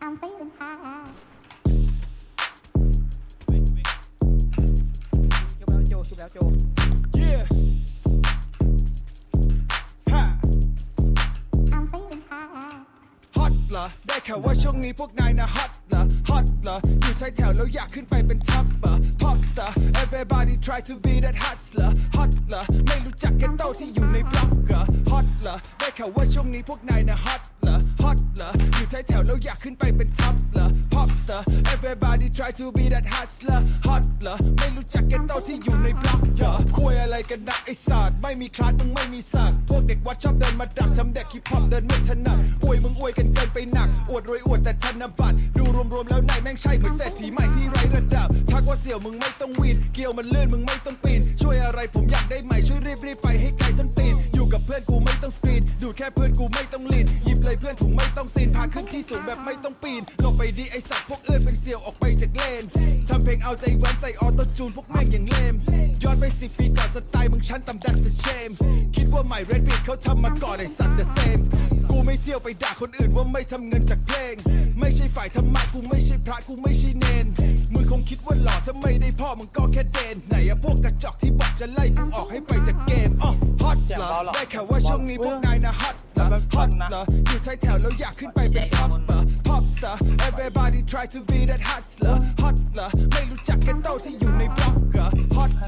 I'm feeling high. ชุบแล้วโจชุบแล้วโจ Yeah. Ha. I'm feeling high. ฮอตเหรอ ได้ข่าวว่าช่วงนี้พวกนายนะฮอตเหรอ ฮอตเหรอ อยู่ท้ายแถวแล้วอยากขึ้นไปเป็นท็อปเหรอ pop star everybody try to be that hustler ฮอตเหรอ ไม่รู้จักแกโตที่อยู่ในบล็อกเหรอ ฮอตเหรอ ได้ข่าวว่าช่วงนี้พวกนายนะฮอต อฮอตเหรออยู่ท้ายแถวแล้วอยากขึ้นไปเป็นท็อปเหรอ pop star everybody try to be that hustler ฮอตเหรอไม่รู้จักแกโตที่อยู่ในบล็อกเหรอคุยอะไรกันนะไอ้ศาสตร์ไม่มีคลาสมึงไม่มีสักพวกเด็กวัดชอบเดินมาดักทำเด็กฮิปฮอปเดินไม่ถนัดอวยมึงอวยกันเกินไปหนัก อวดรวยอวดแต่ธนบัตรดูรวมๆแล้วนายแม่งใช่เหมือนเศรษฐีใหม่ที่ไร้ระดับทักว่าเสี่ยวมึงไม่ต้องวีนเกี่ยวมันเลื่อนมึงไม่ต้องปีนช่วยอะไรผมอยากได้ใหม่ช่วยรีบรีบๆไปให้ไกลส้นตีน กับเพื่อนกูไม่ต้องสกรีน ดูแค่เพื่อนกูไม่ต้องลีนหยิบเลยเพื่อนถุงไม่ต้องซีน พาขึ้นที่สูงแบบไม่ต้องปีนลงไปดีไอสัตว์พวกเอื้อนเป็นเสี่ยวออกไปจากเลนทำเพลงเอาใจแว้นใส่ออโต้จูนพวกแม่งอย่างเลมย้อนไปสิปีก่อนสไตล์มึงชั้นต่ำดักแต่เชมคิดว่าใหม่เรดบีทเขาทำมาก่อนไอสัตว์เดอะเซมกูไม่เที่ยวไปด่าคนอื่นว่าไม่ทำเงินจากเพลง ไม่ใช่ฝ่ายธรรมะกูไม่ใช่พระกูไม่ใช่เนน คงคิดว่าหล่อถ้าไม่ได้พ่อมึงก็แค่เดนไหนอะพวกกระจอกที่บอกจะไล่กูออกให้ไปจากเกมอ๋อฮอตเหรอได้ข่าวว่าช่วงนี้พวกนายนะฮอตเหรอฮอตเหรออยู่ท้ายแถวแล้วอยากขึ้นไปเป็นท็อปเหรอ pop star everybody try to be that hustler hot เหรอไม่รู้จักกันโตที่อยู่ในบล็อก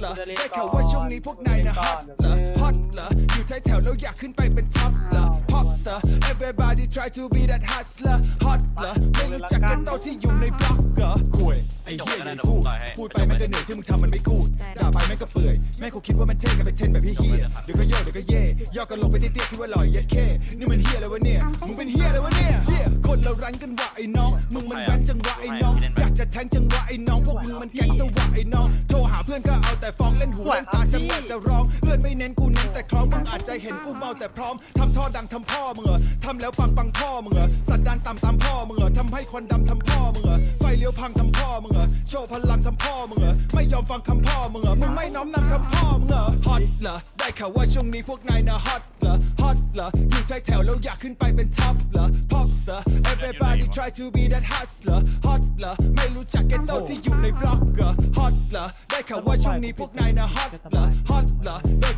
เหรอ hot เหรอได้ข่าวว่าช่วงนี้พวกนายนะฮอตเหรอ hot เหรออยู่ท้ายแถวแล้วอยากขึ้นไปเป็นท็อปเหรอ pop star everybody try to be that hustler hot เหรอไม่รู้จักกันโตที่อยู่ในบล็อกเหรอคุยไอ้เหี้ยอย่าพูดพูดไปแม่งก็เหนื่อยที่มึงทำมันไม่กูดด่าไปแม่งก็เปื่อยแม่งคงคิดว่ามันเท่กันไปเทนแบบพี่เฮียเดี๋ยวก็โยกเดี๋ยวก็เย่ย่ อกันลงไปเตี้ยๆคิดว่าหล่อยเย็ดแค่นี่มันเฮียอะไรวะเนี่ยมึงเป็นเฮียอะไรวะเนี่ยเหี้ยคนเรารันกันว่ะไอ้น้องมึงมันแว้นจังหวะไอ้น้องอยากจะแทงจังหวะไอ้น้องพวกมึงมันแก๊งสวะไอ้น้องโทรหาเพื่อนก็เอาแต่ฟ้องเล่นหูเล่นตาจังหวะจะร้องเพื่อนไม่เน้นกูเน้น แต่คล้องมึงอาจจะเห็นกูเมาแต่พร้อมทำท่อดังทำพ่อมึงเหรอทำแล้วปังปังพ่อมึงเหรอสันดานต่ำตามพ่อมึงเหรอทำให้ควันดำทำพ่อมึงเหรอไฟเลี้ยวพังทำพ่อมึงเหรอโชว์พลังทำพ่อมึงเหรอไม่ยอมฟังคำพ่อมึงเหรอมึงไม่น้อมนำคำพ่อมึงเหรอฮอตเหรอได้ข่าวว่าช่วงนี้พวกนายนะฮอตเหรอฮอตเหรออยู่ท้ายแถวแล้วอยากขึ้นไปเป็นท็อปเหรอ pop star everybody try to be that hustler hot เหรอไม่รู้จักแกตโตที่อยู่ในบล็อกเหรอ hot เหรอได้ข่าวว่าช่วงนี้พวกนายนะ hot เหรอ hot เหรอ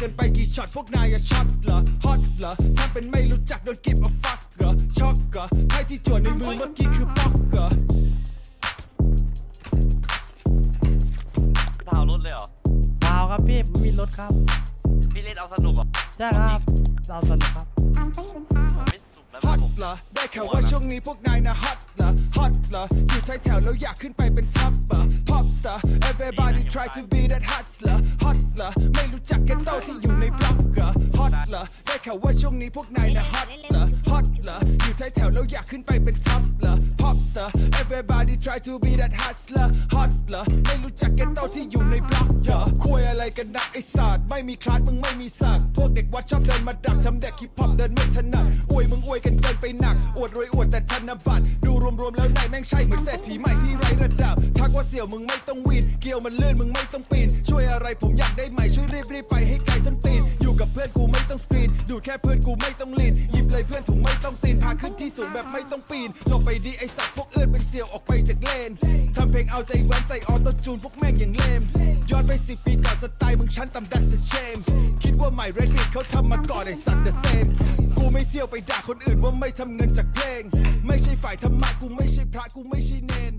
กันไปกี่ช็อตพวกนายอะช็อตเหรอ hot เหรอถ้าเป็นไม่รู้จักโดนกิบมาฟักเหรอช็อกเหรอให้ที่จวนในมือเมื่อกี้คือป๊อกเหรอเผารถเลยเหรอเปล่าครับพี่ไม่มีรถครับ พี่เล่นเอาสนุกเหรอใช่ครับเอาสนุกครับ I'm feeling high. ไม่สนุกแล้วฮอตผมเหรอได้ข่าวว่าช่วงนี้พวกนายนะฮอตเหรอฮอตเหรออยู่ท้ายแถวแล้วอยากขึ้นไปเป็นท็อปเหรอ pop star everybody try to be that hustler hot เหรอไม่ วว่าช่วงนี้พวกนายนะ hot เหรอ hot เหรออยู่ท้ายแถวแล้วอยากขึ้นไปเป็นท็อปเหรอ pop star everybody try to be that hustler hot เหรอไม่รู้จักแกโตที่อยู่ในบล็อกเหรอคุยอะไรกันนะไอ้ศาสตร์ไม่มีคลาสมึงไม่มีสักพวกเด็กวัดชอบเดินมาดักทำเด็กฮิปฮอปเดินไม่ถนัดอวยมึงอวยกันเกินไปหนัก อวดรวยอวดแต่ธนบัตรดูรวมๆแล้วนายแม่งใช่เหมือนเศรษฐีใหม่ที่ไร้ระดับทักว่าเสี่ยวมึงไม่ต้องวีนเกี่ยวมันเลื่อนมึงไม่ต้องปีนช่วยอะไรผมอยากได้ใหม่ช่วยรีบรีบๆไปให้ไกลส้นตีนอยู่ กับเพื่อนกูไม่ต้องสกรีน ดูแค่เพื่อนกูไม่ต้องลีนหยิบเลยเพื่อนถุงไม่ต้องซีน พาขึ้นที่สูงแบบไม่ต้องปีนลงไปดีไอสัตว์พวกเอื้อนเป็นเสี่ยวออกไปจากเลนทำเพลงเอาใจแว้นใส่ออโต้จูนพวกแม่งอย่างเลมย้อนไปสิปีก่อนสไตล์มึงชั้นต่ำดักแต่เชมคิดว่าใหม่เรดบีทเขาทำมาก่อนไอสัตว์เดอะเซมกูไม่เที่ยวไปด่าคนอื่นว่าไม่ทำเงินจากเพลง ไม่ใช่ฝ่ายธรรมะกูไม่ใช่พระกูไม่ใช่เนน